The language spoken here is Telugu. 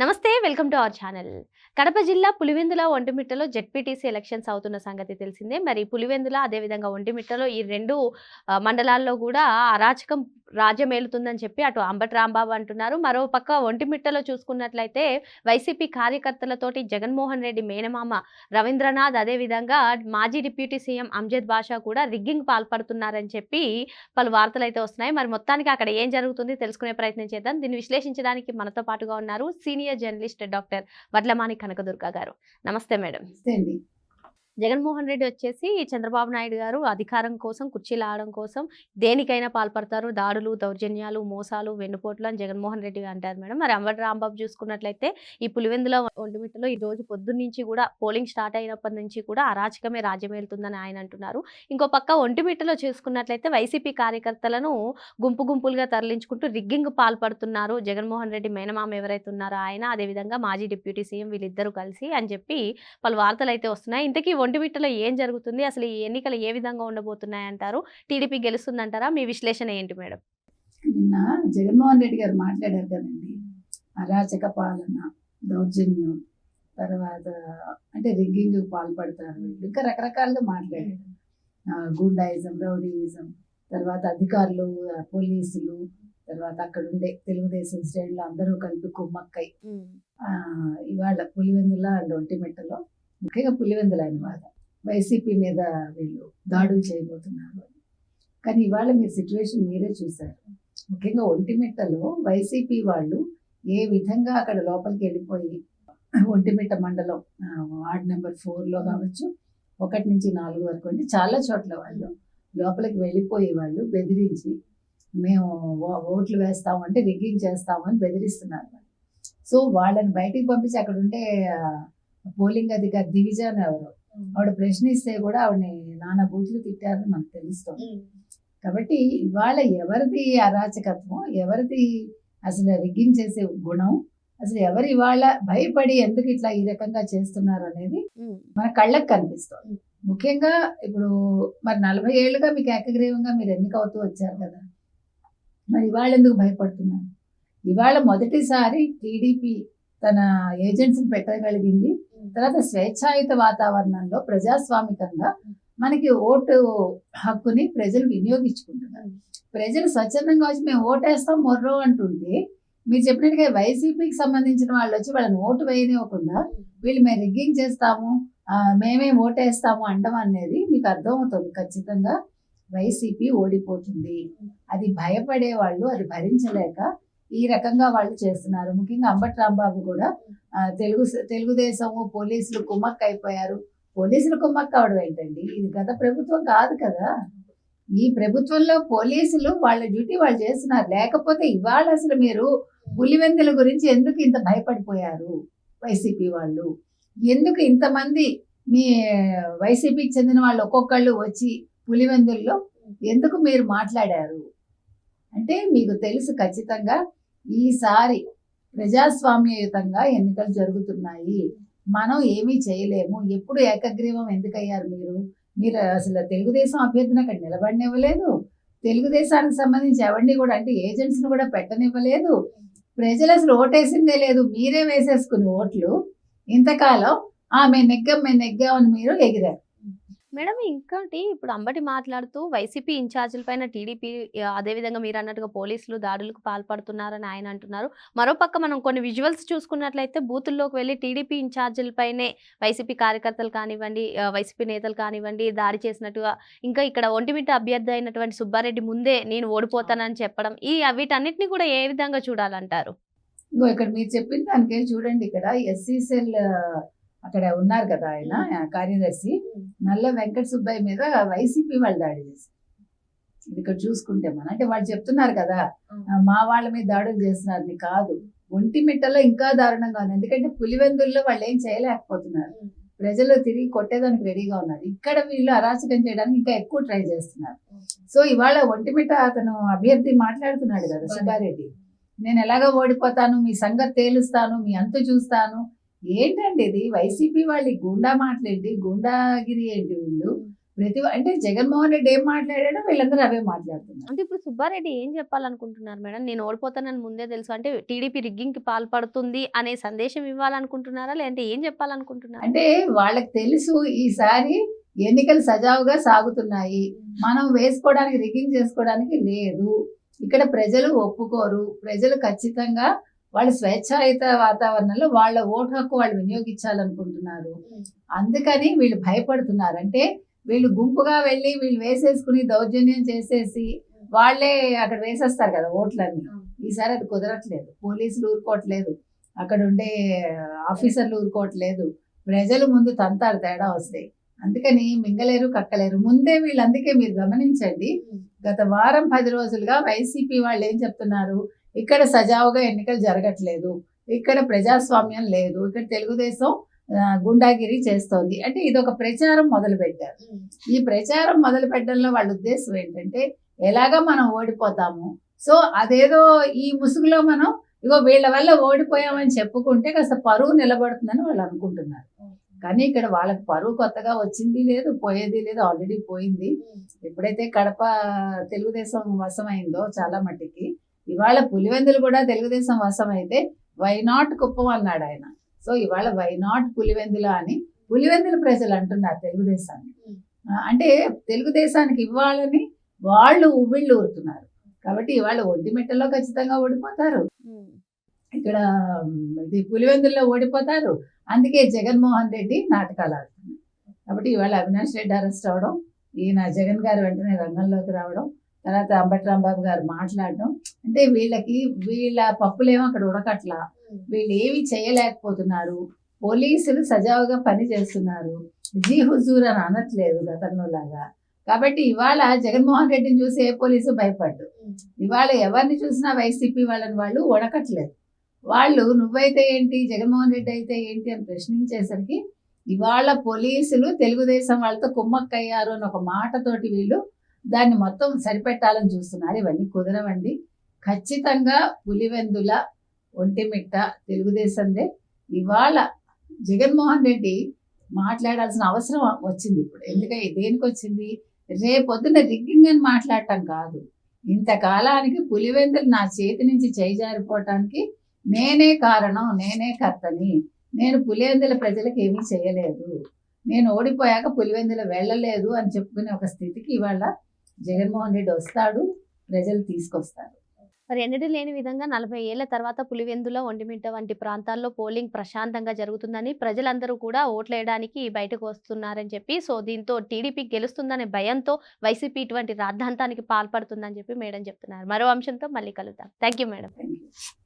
నమస్తే welcome to our channel. Kadapa జిల్లా పులివెందుల ఒంటిమిట్టలో జెడ్పీటీసీ ఎలక్షన్స్ అవుతున్న సంగతి తెలిసిందే. మరి పులివెందుల అదేవిధంగా ఒంటిమిట్టలో ఈ రెండు మండలాల్లో కూడా అరాచకం రాజ్యమేలుతుందని చెప్పి అటు అంబటి రాంబాబు అంటున్నారు. మరో పక్క ఒంటిమిట్టలో చూసుకున్నట్లయితే వైసీపీ కార్యకర్తలతోటి జగన్మోహన్ రెడ్డి మేనమామ రవీంద్రనాథ్ అదేవిధంగా మాజీ డిప్యూటీ సీఎం అంజద్ బాషా కూడా రిగ్గింగ్ పాల్పడుతున్నారని చెప్పి పలు వార్తలు అయితే వస్తున్నాయి. మరి మొత్తానికి అక్కడ ఏం జరుగుతుంది తెలుసుకునే ప్రయత్నం చేద్దాం. దీన్ని విశ్లేషించడానికి మనతో పాటుగా ఉన్నారు senior journalist doctor Vadlamani Kanakadurga garu. నమస్తే మేడం. జగన్మోహన్ రెడ్డి వచ్చేసి చంద్రబాబు నాయుడు గారు అధికారం కోసం కుర్చీలు ఆడడం కోసం దేనికైనా పాల్పడతారు. దాడులు దౌర్జన్యాలు మోసాలు వెన్నుపోట్లు అని జగన్మోహన్ రెడ్డి అంటారు మేడం. మరి అంబటి రాంబాబు చూసుకున్నట్లయితే ఈ పులివెందుల ఒంటిమిట్టలో ఈ రోజు పొద్దున్న నుంచి కూడా పోలింగ్ స్టార్ట్ అయినప్పటి నుంచి కూడా అరాచకమే రాజ్యమేలుతుందని ఆయన అంటున్నారు. ఇంకో పక్క ఒంటిమిట్టలో చూసుకున్నట్లయితే వైసీపీ కార్యకర్తలను గుంపు గుంపులుగా తరలించుకుంటూ రిగ్గింగ్ పాల్పడుతున్నారు. జగన్మోహన్ రెడ్డి మేనమామ ఎవరైతే ఉన్నారో ఆయన అదేవిధంగా మాజీ డిప్యూటీ సీఎం వీళ్ళిద్దరూ కలిసి అని చెప్పి పలు వార్తలు అయితే వస్తున్నాయి. ఇంతకీ ఒంటిమిట్టలో ఏం జరుగుతుంది? అసలు ఈ ఎన్నికలు ఏ విధంగా ఉండబోతున్నాయి అంటారు? టీడీపీ గెలుస్తుందంటారా? మీ విశ్లేషణ ఏంటి మేడం? నిన్న జగన్మోహన్ రెడ్డి గారు మాట్లాడారు కదండి. అరాచక పాలన దౌర్జన్యం తర్వాత అంటే రిగ్గింగ్ పాల్పడతారు వీళ్ళు. ఇంకా రకరకాలుగా మాట్లాడారు. గూండాయిజం రౌడీయిజం తర్వాత అధికారులు పోలీసులు తర్వాత అక్కడ ఉండే తెలుగుదేశం శ్రేణులు అందరూ కలిపి కుమ్మక్కై. ఇవాళ పులివెందుల అండ్ ఒంటిమిట్టలో ముఖ్యంగా పులివెందుల అన్నమాట వైసీపీ మీద వీళ్ళు దాడులు చేయబోతున్నారు. అని. కానీ ఇవాళ మీ సిచ్యువేషన్ మీరే చూశారు. ముఖ్యంగా ఒంటిమిట్టలో వైసీపీ వాళ్ళు ఏ విధంగా అక్కడ లోపలికి వెళ్ళిపోయి ఒంటిమిట్ట మండలం వార్డ్ నెంబర్ ఫోర్లో కావచ్చు ఒకటి నుంచి నాలుగు వరకు అంటే చాలా చోట్ల వాళ్ళు లోపలికి వెళ్ళిపోయి వాళ్ళు బెదిరించి మేము ఓట్లు వేస్తాము అంటే రిగ్గింగ్ చేస్తాము అని బెదిరిస్తున్నారు. సో వాళ్ళని బయటికి పంపించి అక్కడ ఉండే పోలింగ్ అధికారి దివిజ అని ఎవరు ఆవిడ ప్రశ్నిస్తే కూడా ఆవిడని నానా బూతులు తిట్టారని మనకు తెలుస్తుంది. కాబట్టి ఇవాళ ఎవరిది అరాచకత్వం ఎవరిది అసలు రిగ్గింగ్ చేసే గుణం అసలు ఎవరు ఇవాళ భయపడి ఎందుకు ఇట్లా ఈ రకంగా చేస్తున్నారు అనేది మన కళ్ళకు కనిపిస్తుంది. ముఖ్యంగా ఇప్పుడు మరి నలభై ఏళ్ళుగా మీకు ఏకగ్రీవంగా మీరు ఎన్నికవుతూ వచ్చారు కదా. మరి ఇవాళ ఎందుకు భయపడుతున్నారు? ఇవాళ మొదటిసారి టీడీపీ తన ఏజెంట్స్ని పెట్టగలిగింది. తర్వాత స్వేచ్ఛాయుత వాతావరణంలో ప్రజాస్వామికంగా మనకి ఓటు హక్కుని ప్రజలు వినియోగించుకుంటున్నారు. ప్రజలు స్వచ్ఛందంగా వచ్చి మేము ఓటేస్తాం మొర్రో అంటుంటే మీరు చెప్పినట్టుగా వైసీపీకి సంబంధించిన వాళ్ళు వచ్చి వాళ్ళని ఓటు వేయనివ్వకుండా వీళ్ళు మేము రిగ్గింగ్ చేస్తాము మేమే ఓటేస్తాము అనడం అనేది మీకు అర్థమవుతుంది ఖచ్చితంగా. వైసీపీ ఓడిపోతుంది. అది భయపడే వాళ్ళు అది భరించలేక ఈ రకంగా వాళ్ళు చేస్తున్నారు. ముఖ్యంగా అంబట్ రాంబాబు కూడా తెలుగు తెలుగుదేశము పోలీసులు కుమ్మక్క అయిపోయారు. పోలీసులు కుమ్మక్క అవడం ఏంటండి? ఇది గత ప్రభుత్వం కాదు కదా. ఈ ప్రభుత్వంలో పోలీసులు వాళ్ళ డ్యూటీ వాళ్ళు చేస్తున్నారు. లేకపోతే ఇవాళ అసలు మీరు పులివెందుల గురించి ఎందుకు ఇంత భయపడిపోయారు వైసీపీ వాళ్ళు? ఎందుకు ఇంతమంది మీ వైసీపీకి చెందిన వాళ్ళు ఒక్కొక్కళ్ళు వచ్చి పులివెందుల్లో ఎందుకు మీరు మాట్లాడారు? అంటే మీకు తెలుసు ఖచ్చితంగా ఈసారి ప్రజాస్వామ్యయుతంగా ఎన్నికలు జరుగుతున్నాయి. మనం ఏమీ చేయలేము. ఎప్పుడు ఏకగ్రీవం ఎందుకయ్యారు మీరు? మీరు అసలు తెలుగుదేశం అభ్యర్థిని అక్కడ నిలబడినివ్వలేదు. తెలుగుదేశానికి సంబంధించి ఎవరిని కూడా అంటే ఏజెంట్స్ని కూడా పెట్టనివ్వలేదు. ప్రజలు అసలు ఓటేసిందే లేదు. మీరే వేసేసుకుని ఓట్లు. ఇంతకాలం ఆ మేము నెగ్గాం మేము నెగ్గామని మీరు ఎగిరారు. మేడం ఇంకోటి ఇప్పుడు అంబటి మాట్లాడుతూ వైసీపీ ఇన్ఛార్జీల పైన టీడీపీ అదేవిధంగా మీరు అన్నట్టుగా పోలీసులు దాడులకు పాల్పడుతున్నారని ఆయన అంటున్నారు. మరోపక్క మనం కొన్ని విజువల్స్ చూసుకున్నట్లయితే బూతుల్లోకి వెళ్ళి టీడీపీ ఇన్ఛార్జీల పైనే వైసీపీ కార్యకర్తలు కానివ్వండి వైసీపీ నేతలు కానివ్వండి దాడి చేసినట్టుగా ఇంకా ఇక్కడ ఒంటిమిట్ట అభ్యర్థి అయినటువంటి సుబ్బారెడ్డి ముందే నేను ఓడిపోతానని చెప్పడం ఈ వీటన్నిటిని కూడా ఏ విధంగా చూడాలంటారు? ఇక్కడ మీరు చెప్పిన దానికే చూడండి ఇక్కడ ఎస్సీసెల్ అక్కడ ఉన్నారు కదా ఆయన కార్యదర్శి. నల్ల వెంకట సుబ్బయ్య మీద వైసీపీ వాళ్ళు దాడి చేశారు. ఇక్కడ చూసుకుంటే మనం అంటే వాళ్ళు చెప్తున్నారు కదా మా వాళ్ళ మీద దాడులు చేస్తున్నారని కాదు. ఒంటిమిట్టలో ఇంకా దారుణంగా ఉంది. ఎందుకంటే పులివెందుల్లో వాళ్ళు ఏం చేయలేకపోతున్నారు. ప్రజలు తిరిగి కొట్టేదానికి రెడీగా ఉన్నారు. ఇక్కడ వీళ్ళు అరాచకం చేయడానికి ఇంకా ఎక్కువ ట్రై చేస్తున్నారు. సో ఇవాళ ఒంటిమిట్ట అతను అభ్యర్థి మాట్లాడుతున్నాడు కదా సుబ్బారెడ్డి. నేను ఎలాగో ఓడిపోతాను మీ సంగతి తేలుస్తాను మీ అంతు చూస్తాను ఏంటండి ఇది? వైసీపీ వాళ్ళు గుండా మాటలేంటి గుండాగిరి ఏంటి వీళ్ళు? ప్రతి అంటే జగన్మోహన్ రెడ్డి ఏం మాట్లాడాడో వీళ్ళందరూ అవే మాట్లాడుతున్నారు. అంటే ఇప్పుడు సుబ్బారెడ్డి ఏం చెప్పాలనుకుంటున్నారు మేడం? నేను ఓడిపోతానని ముందే తెలుసు. అంటే టీడీపీ రిగ్గింగ్కి పాల్పడుతుంది అనే సందేశం ఇవ్వాలనుకుంటున్నారా? లేదంటే ఏం చెప్పాలనుకుంటున్నారు? అంటే వాళ్ళకి తెలుసు ఈసారి ఎన్నికలు సజావుగా సాగుతున్నాయి. మనం వేసుకోవడానికి రిగ్గింగ్ చేసుకోవడానికి లేదు. ఇక్కడ ప్రజలు ఒప్పుకోరు. ప్రజలు ఖచ్చితంగా వాళ్ళ స్వేచ్ఛాయుత వాతావరణంలో వాళ్ళ ఓటు హక్కు వాళ్ళు వినియోగించాలనుకుంటున్నారు. అందుకని వీళ్ళు భయపడుతున్నారు. అంటే వీళ్ళు గుంపుగా వెళ్ళి వీళ్ళు వేసేసుకుని దౌర్జన్యం చేసేసి వాళ్ళే అక్కడ వేసేస్తారు కదా ఓట్లన్నీ. ఈసారి అది కుదరట్లేదు. పోలీసులు ఊరుకోవట్లేదు. అక్కడ ఉండే ఆఫీసర్లు ఊరుకోవట్లేదు. ప్రజలు ముందు తంతారు తేడా వస్తాయి అందుకని మింగలేరు కక్కలేరు. ముందే వీళ్ళు అందుకే మీరు గమనించండి. గత వారం పది రోజులుగా వైసీపీ వాళ్ళు ఏం చెప్తున్నారు? ఇక్కడ సజావుగా ఎన్నికలు జరగట్లేదు. ఇక్కడ ప్రజాస్వామ్యం లేదు. ఇక్కడ తెలుగుదేశం గుండాగిరి చేస్తోంది. అంటే ఇది ఒక ప్రచారం మొదలు పెట్టారు ఈ ప్రచారం మొదలు పెట్టడంలో వాళ్ళ ఉద్దేశం ఏంటంటే ఎలాగా మనం ఓడిపోతాము? సో అదేదో ఈ ముసుగులో మనం ఇగో వీళ్ళ వల్ల ఓడిపోయామని చెప్పుకుంటే కాస్త పరువు నిలబడుతుందని వాళ్ళు అనుకుంటున్నారు. కానీ ఇక్కడ వాళ్ళకి పరువు కొత్తగా వచ్చింది లేదు పోయేది లేదు ఆల్రెడీ పోయింది. ఎప్పుడైతే కడప తెలుగుదేశం వశమైందో చాలా మట్టికి ఇవాళ పులివెందులు కూడా తెలుగుదేశం వశమైతే వై నాట్ కుప్పం అన్నాడు ఆయన. సో ఇవాళ వై నాట్ పులివెందుల అని పులివెందుల ప్రజలు అంటున్నారు తెలుగుదేశాన్ని ఆ, అంటే తెలుగుదేశానికి ఇవ్వాలని వాళ్ళు ఉవ్విళ్ళు ఊరుతున్నారు. కాబట్టి ఇవాళ ఒంటిమిట్టలో ఖచ్చితంగా ఓడిపోతారు. ఇక్కడ ఉమ్, ఇది పులివెందుల్లో ఓడిపోతారు. అందుకే జగన్మోహన్ రెడ్డి నాటకాలు ఆడుతున్నారు. కాబట్టి ఇవాళ అవినాష్ రెడ్డి అరెస్ట్ అవడం ఈయన జగన్ గారు వెంటనే రంగంలోకి రావడం తర్వాత అంబటి రాంబాబు గారు మాట్లాడడం. అంటే వీళ్ళకి వీళ్ళ పప్పులేమో అక్కడ ఉడకట్లా. వీళ్ళు ఏమి చేయలేకపోతున్నారు. పోలీసులు సజావుగా పని చేస్తున్నారు. జీ హుజూర్ అని అనట్లేదు గతంలో లాగా కాబట్టి ఇవాళ జగన్మోహన్ రెడ్డిని చూసి ఏ పోలీసు భయపడ్డు? ఇవాళ ఎవరిని చూసినా వైసీపీ వాళ్ళని వాళ్ళు ఉడకట్లేదు. వాళ్ళు నువ్వైతే ఏంటి జగన్మోహన్ రెడ్డి అయితే ఏంటి అని ప్రశ్నించేసరికి ఇవాళ పోలీసులు తెలుగుదేశం వాళ్ళతో కుమ్మక్కయ్యారు అని ఒక మాటతోటి వీళ్ళు దాన్ని మొత్తం సరిపెట్టాలని చూస్తున్నారు. ఇవన్నీ కుదరవండి. ఖచ్చితంగా పులివెందుల ఒంటిమిట్ట తెలుగుదేశందే. ఇవాళ జగన్మోహన్ రెడ్డి మాట్లాడాల్సిన అవసరం వచ్చింది ఇప్పుడు. ఎందుకంటే దేనికి వచ్చింది? రేపొద్దున రిగ్గింగ్ అని మాట్లాడటం కాదు. ఇంతకాలానికి పులివెందులు నా చేతి నుంచి చేయి జారిపోవటానికి నేనే కారణం నేనే కర్తని. నేను పులివెందుల ప్రజలకు ఏమీ చేయలేదు. నేను ఓడిపోయాక పులివెందుల వెళ్ళలేదు అని చెప్పుకునే ఒక స్థితికి ఇవాళ జగన్మోహన్ రెడ్డి వస్తాడు ప్రజలు తీసుకొస్తారు. మరి ఎన్నడూ లేని విధంగా నలభై ఏళ్ళ తర్వాత పులివెందుల ఒంటిమిట్ట వంటి ప్రాంతాల్లో పోలింగ్ ప్రశాంతంగా జరుగుతుందని ప్రజలందరూ కూడా ఓట్లేయడానికి బయటకు వస్తున్నారని చెప్పి సో దీంతో టీడీపీ గెలుస్తుందనే భయంతో వైసీపీ ఇటువంటి రాద్ధాంతానికి పాల్పడుతుందని చెప్పి మేడం చెప్తున్నారు. మరో అంశంతో మళ్ళీ కలుద్దాం. Thank madam.